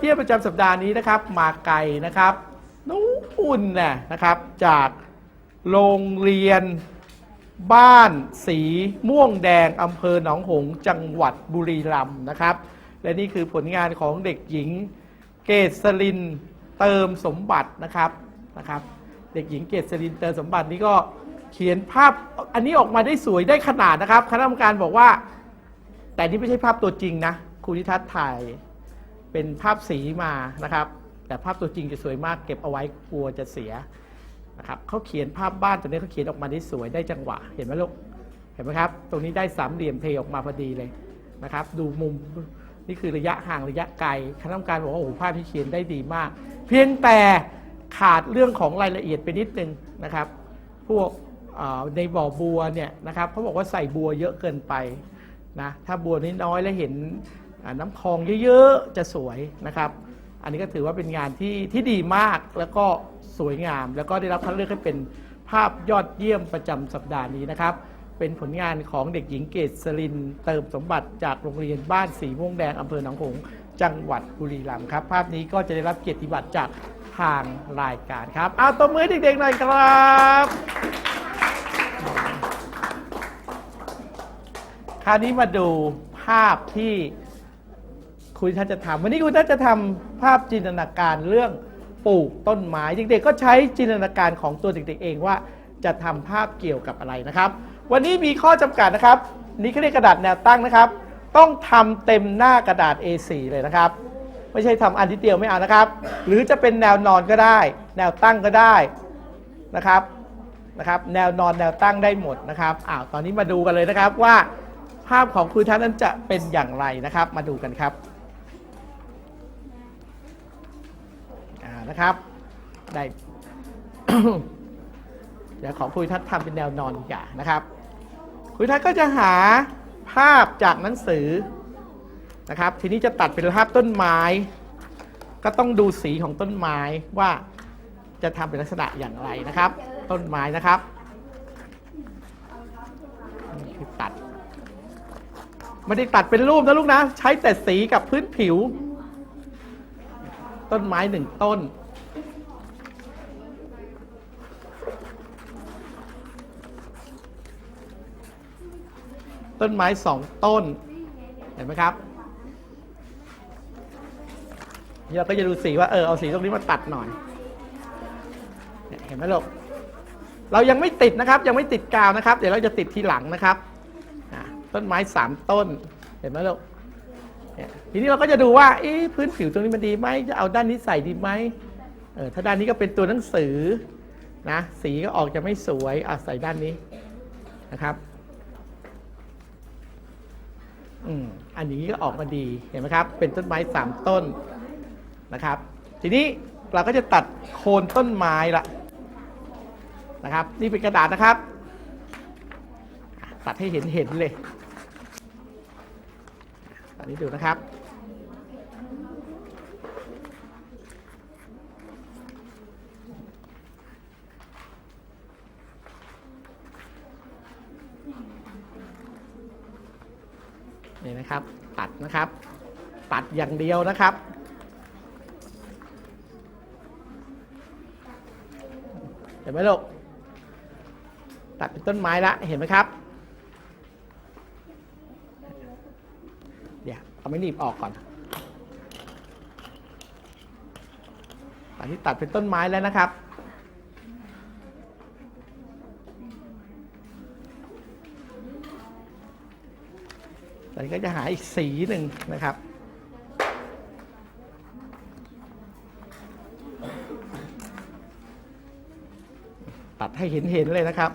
เพียมประจำสัปดาห์นี้นะครับ มาไกลนะครับนู่นน่ะนะครับ จากโรงเรียนบ้านสีม่วงแดงอำเภอหนองหงส์จังหวัดบุรีรัมย์นะครับ และนี่คือผลงานของเด็กหญิงเกษลินเติมสมบัตินะครับนะครับ เด็กหญิงเกษลินเติมสมบัตินี่ก็เขียนภาพอันนี้ออกมาได้สวยได้ขนาดนะครับ คณะกรรมการบอกว่า แต่นี่ไม่ใช่ภาพตัวจริงนะครูนิทัศน์ถ่าย เป็นภาพสีมานะครับ แต่ภาพตัวจริงจะสวยมากเก็บเอาไว้กลัวจะเสียนะครับเขาเขียนภาพบ้านตัวนี้เขาเขียนออกมาได้สวยได้จังหวะเห็นไหมลูกเห็นไหมครับ ตรงนี้ได้สามเหลี่ยมเทออกมาพอดีเลยนะครับ ดูมุมนี่คือระยะห่างระยะไกลคณะกรรมการบอกว่าโอ้โหภาพที่เขียนได้ดีมาก เพียงแต่ขาดเรื่องของรายละเอียดไปนิดนึงนะครับ พวกในบ่อบัวเนี่ยนะครับเขาบอกว่าใส่บัวเยอะเกินไปนะถ้าบัวน้อยๆแล้วเห็น น้ำคลองเยอะๆ จะสวยนะครับ อันนี้ก็ถือว่าเป็นงานที่ที่ดีมากแล้วก็สวยงาม แล้วก็ได้รับคัดเลือกให้เป็นภาพยอดเยี่ยมประจำสัปดาห์นี้นะครับ เป็นผลงานของเด็กหญิงเกษริน เติมสมบัติจากโรงเรียนบ้านสีม่วงแดงอำเภอหนองหงจังหวัดบุรีรัมย์ครับ ภาพนี้ก็จะได้รับเกียรติบัตรจากทางรายการครับเอาตัวมือเด็กๆหน่อยครับ คราวนี้มาดูภาพที่ คุณท่านจะทำวันนี้คุณท่านจะทำภาพจินตนาการเรื่องปลูกต้นไม้เด็กๆก็ใช้จินตนาการของตัวเด็กๆเองว่า จะทำภาพเกี่ยวกับอะไรนะครับ วันนี้มีข้อจำกัดนะครับ นี่เขาเรียกกระดาษแนวตั้งนะครับ ต้องทำเต็มหน้ากระดาษ A4 เลยนะครับ ไม่ใช่ทำอันที่เดียวไม่เอานะครับ หรือจะเป็นแนวนอนก็ได้ แนวตั้งก็ได้นะครับนะครับแนวนอนแนวตั้งได้หมดนะครับอ้าวตอนนี้มาดูกันเลยนะครับว่า ภาพของคุณท่านนั้นจะเป็นอย่างไรนะครับ มาดูกันครับอ่า นะครับ ได้ เดี๋ยวขอคุยทัศน์ทำเป็นแนวนอนดีกว่านะครับคุยทัศน์ก็จะหาภาพจากหนังสือนะครับ ทีนี้จะตัดเป็นภาพต้นไม้ ก็ต้องดูสีของต้นไม้ว่าจะทำเป็นลักษณะอย่างไรนะครับ ต้นไม้นะครับนี่คือตัดไม่ได้ตัดเป็นรูปนะลูกนะ ใช้แต่สีกับพื้นผิว ต้นไม้หนึ่งต้น ต้นไม้สองต้น เห็นไหมครับเราก็จะดูสีว่าเออเอาสีตรงนี้มาตัดหน่อย เห็นไหมลูก เรายังไม่ติดนะครับ ยังไม่ติดกาวนะครับ เดี๋ยวเราจะติดทีหลังนะครับ ต้นไม้สามต้น เห็นไหมลูกทีนี้เราก็จะดูว่าอ๊ะพื้นผิวตรงนี้มันดีไหมจะเอาด้านนี้ใส่ดีไหมเออถ้าด้านนี้ก็เป็นตัวหนังสือนะสีก็ออกจะไม่สวยอะใส่ด้านนี้นะครับ อืมอันนี้ก็ออกมาดีเห็นไหมครับ เป็นต้นไม้สามต้นนะครับ ทีนี้เราก็จะตัดโคนต้นไม้ละนะครับ นี่เป็นกระดาษนะครับ ตัดให้เห็นเห็นเลยตัดนี้ดูนะครับ นี่นะครับตัดนะครับตัดอย่างเดียวนะครับ เห็นไหมลูกตัดเป็นต้นไม้ละเห็นไหมครับเดี๋ยวเอาไม่หนีบออกก่อนตอนนี้ตัดเป็นต้นไม้แล้วนะครับ ต อนนี้ก็จะหาอีกสีหนึ่งนะครับ ตัดให้เห็นเห็นๆเลยนะครับ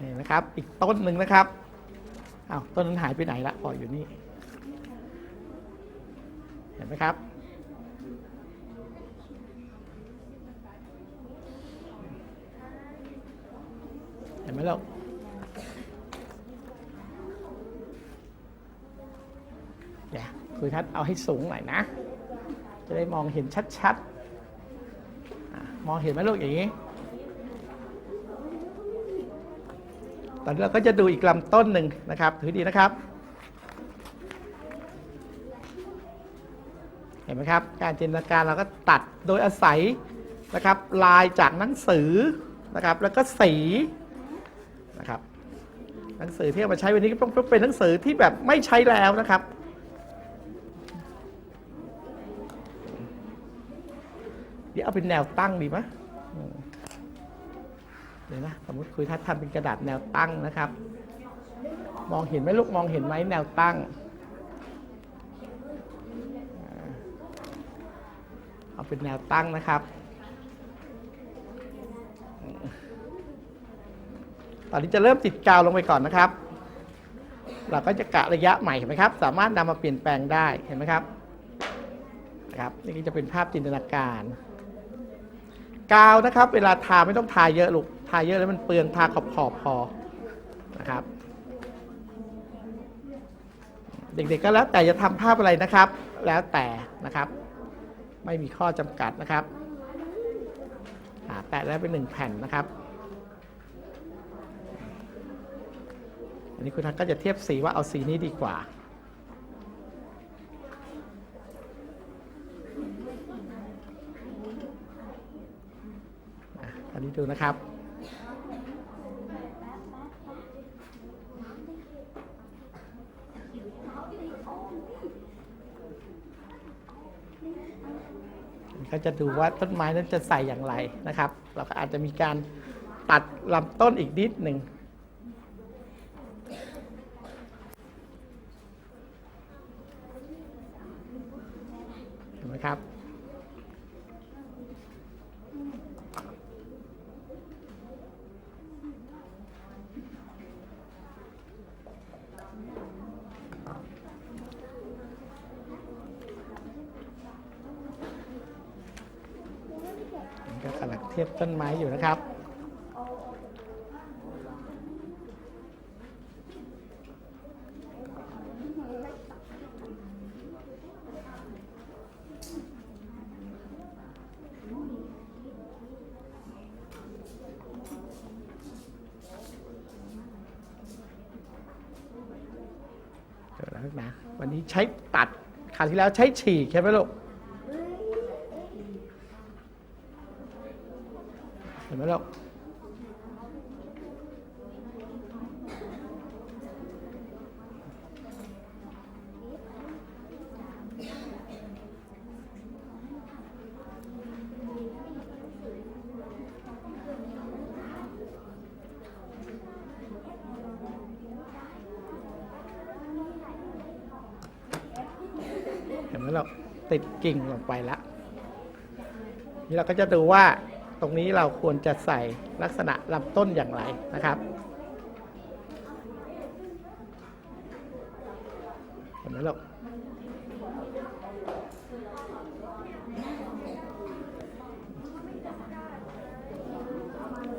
นี่นะครับ อีกต้นหนึ่งนะครับ ต้นนั้นหายไปไหนละปอ๋ออยู่นี่ เห็นไหมครับ เห็นไหมลูกเดี๋ยวคุยทัศน์เอาให้สูงหน่อยนะ จะได้มองเห็นชัดๆ มองเห็นไหมลูกอย่างนี้ ตอนนี้เราก็จะดูอีกลำต้นหนึ่งนะครับถือดีนะครับ เห็นไหมครับ การจินตนาการเราก็ตัดโดยอาศัยนะครับลายจากหนังสือนะครับแล้วก็สีนะครับหนังสือที่เอามาใช้วันนี้ก็ต้องเป็นหนังสือที่แบบไม่ใช้แล้วนะครับ เดี๋ยวเอาเป็นแนวตั้งดีไหมอืม เดี๋ยวนะสมมติคุยถ้าทำเป็นกระดาษแนวตั้งนะครับ มองเห็นไหมลูกมองเห็นไหมแนวตั้งเอาเป็นแนวตั้งนะครับ ตอนนี้จะเริ่มติดกาวลงไปก่อนนะครับ เราก็จะกะระยะใหม่เห็นไหมครับ สามารถนำมาเปลี่ยนแปลงได้เห็นไหมครับนะครับนี่จะเป็นภาพจินตนาการ กาวนะครับ เวลาทาไม่ต้องทาเยอะลูก ทาเยอะแล้วมันเปลืองทาขอบขอบๆพอนะครับ เด็กๆก็แล้วแต่จะทำภาพอะไรนะครับ แล้วแต่นะครับ ไม่มีข้อจำกัดนะครับแตะแล้วเป็นหนึ่งแผ่นนะครับ อันนี้คุณทักก็จะเทียบสีว่าเอาสีนี้ดีกว่าอันนี้ดูนะครับ ก็จะดูว่าต้นไม้นั้นจะใส่อย่างไรนะครับ เราก็อาจจะมีการตัดลำต้นอีกนิดหนึ่งเห็นไหมครับ ก็กำลังเทียบต้นไม้อยู่นะครับ เดี๋ยวนะลูกนะวันนี้ใช้ตัดคราวที่แล้วใช้ฉีกใช่ไหมลูก เห็นไหมลูก เห็นไหมลูกติดกิ่งลงไปแล้วนี่เราก็จะดูว่าตรงนี้เราควรจะใส่ลักษณะลำต้นอย่างไรนะครับเห็นไหมลูก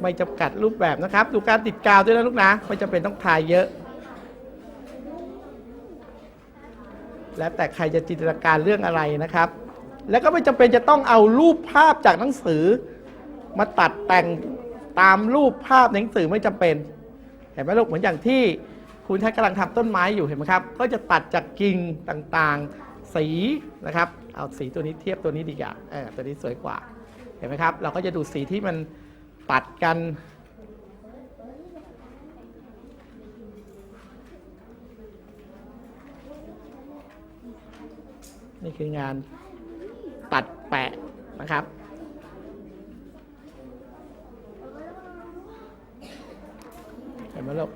ไม่จำกัดรูปแบบนะครับ ดูการติดกาวด้วยนะลูกนะ ไม่จำเป็นต้องทายเยอะ แล้วแต่ใครจะจินตนาการเรื่องอะไรนะครับ แล้วก็ไม่จำเป็นจะต้องเอารูปภาพจากหนังสือ มาตัดแต่งตามรูปภาพหนังสือไม่จำเป็น เห็นไหมลูกเหมือนอย่างที่คุณท่านกำลังทำต้นไม้อยู่เห็นไหมครับ ก็จะตัดจากกิ่งต่างๆ สีนะครับ เอาสีตัวนี้เทียบตัวนี้ดีกว่าเออตัวนี้สวยกว่า เห็นไหมครับ เราก็จะดูสีที่มันตัดกัน นี่คืองานตัดแปะนะครับ เห็นไหมลูก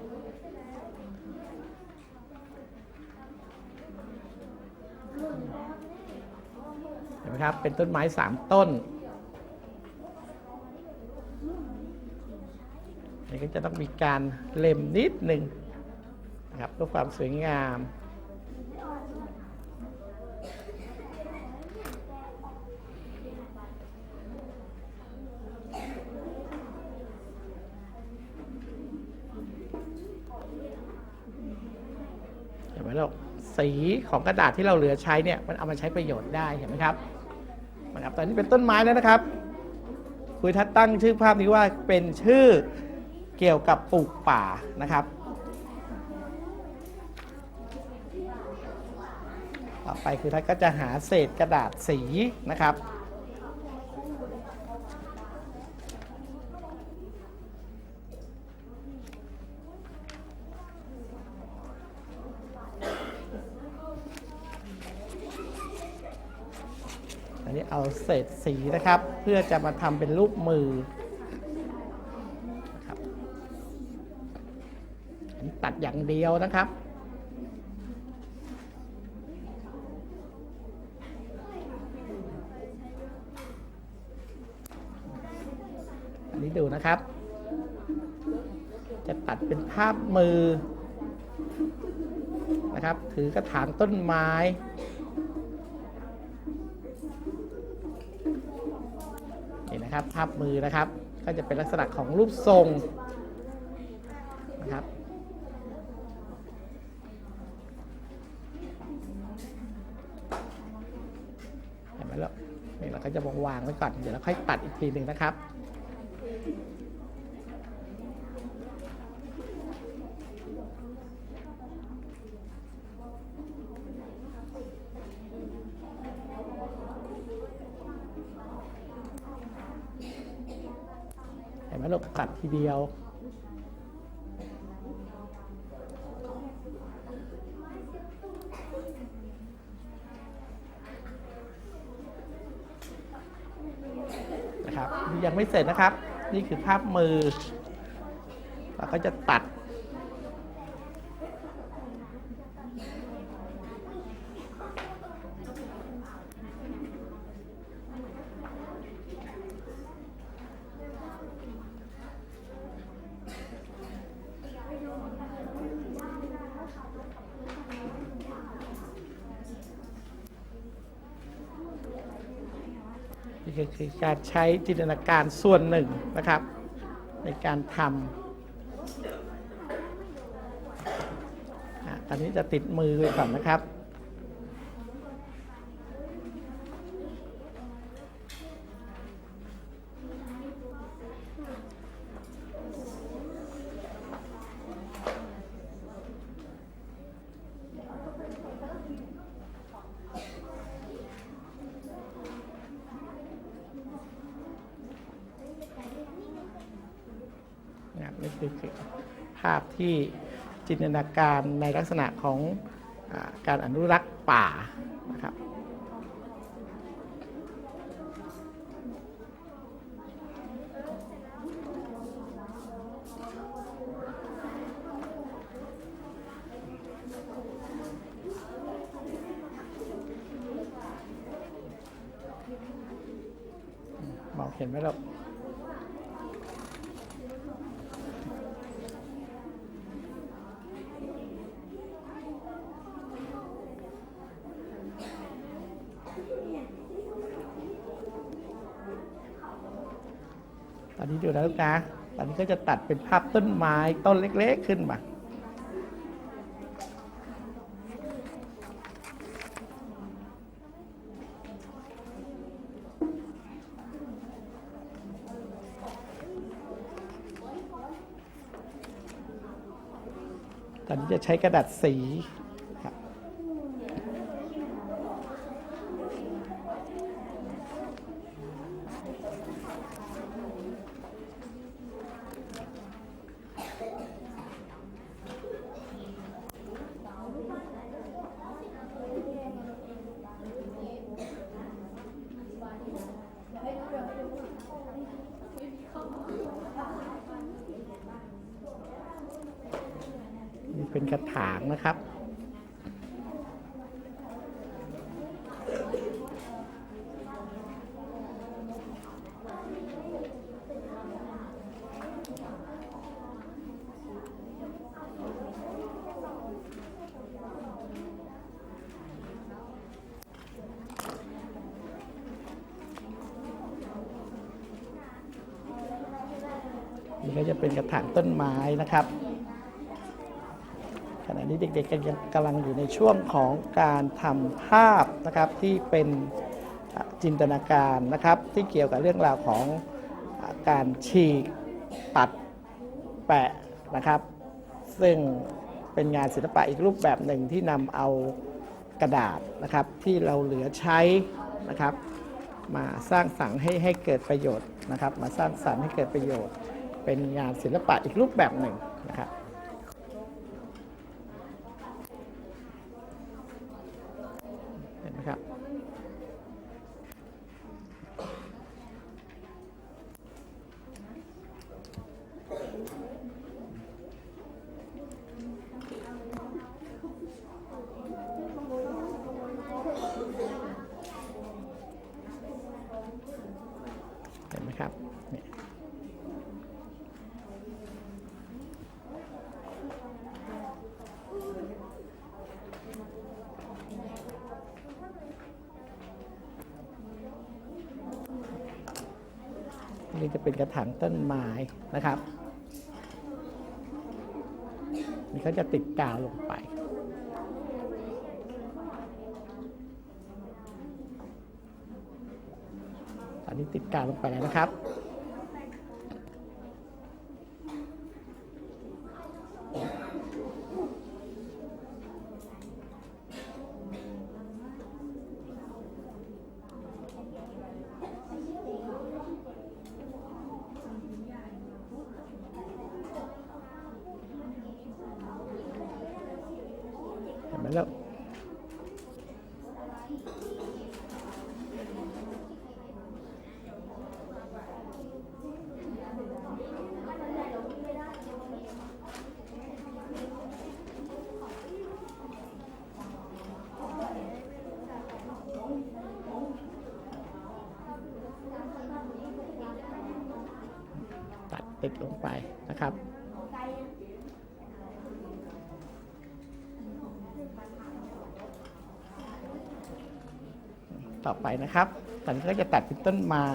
เห็นไหมครับ เป็นต้นไม้สามต้น นี่ก็จะต้องมีการเล็มนิดหนึ่งนะครับเพื่อความสวยงาม เห็นไหมลูก สีของกระดาษที่เราเหลือใช้เนี่ยมันเอามาใช้ประโยชน์ได้เห็นไหมครับนะครับตอนนี้เป็นต้นไม้แล้วนะครับคุยทัศน์ตั้งชื่อภาพนี้ว่าเป็นชื่อเกี่ยวกับปลูกป่านะครับ ต่อไปคือทัศน์ก็จะหาเศษกระดาษสีนะครับ เอาเศษสีนะครับ เพื่อจะมาทำเป็นรูปมือนะครับตัดอย่างเดียวนะครับอันนี้ดูนะครับ จะตัดเป็นภาพมือนะครับ ถือกระถางต้นไม้ นะครับภาพมือนะครับ ก็จะเป็นลักษณะของรูปทรงนะครับเห็นไหมล่ะนี่เราก็จะวางไว้ก่อนเดี๋ยวเราค่อยตัดอีกทีหนึ่งนะครับ ไหมลูกตัดทีเดียว นะครับ ยังไม่เสร็จนะครับ นี่คือภาพมือ เราก็จะตัด นี่ ก็คือการใช้จินตนาการส่วนหนึ่งนะครับ ในการทำตอนนี้จะติดมือไปก่อนนะครับ นะ คือภาพที่จินตนาการในลักษณะของอการอนุรักษ์ป่านะครับมองเห็นไหมครับ ตอ นนี้ดูนะลูกนะ ตอนนี้ก็จะตัดเป็นภาพต้นไม้ต้นเล็กๆขึ้นมาตอนนี้จะใช้กระดาษสี เป็นกระถางนะครับ นี่ก็จะเป็นกระถางต้นไม้นะครับ ขณะนี้เด็กๆกำลังกำลังอยู่ในช่วงของการทำภาพนะครับที่เป็นจินตนาการนะครับ ที่เกี่ยวกับเรื่องราวของการฉีกตัดแปะนะครับ ซึ่งเป็นงานศิลปะอีกรูปแบบหนึ่งที่นำเอากระดาษนะครับที่เราเหลือใช้นะครับ มาสร้างสรรค์ให้ให้เกิดประโยชน์นะครับ มาสร้างสรรค์ให้เกิดประโยชน์ เป็นงานศิลปะอีกรูปแบบหนึ่งนะครับ เห็นไหมครับ เห็นไหมครับเนี่ย นี่จะเป็นกระถางต้นไม้นะครับ นี่เขาจะติดกาวลงไป ตอนนี้ติดกาวลงไปแล้วนะครับ เห็นไหมแล้ว ติดลงไปนะครับ ต่อไปนะครับตอนนี้ก็จะตัดเป็นต้นไม้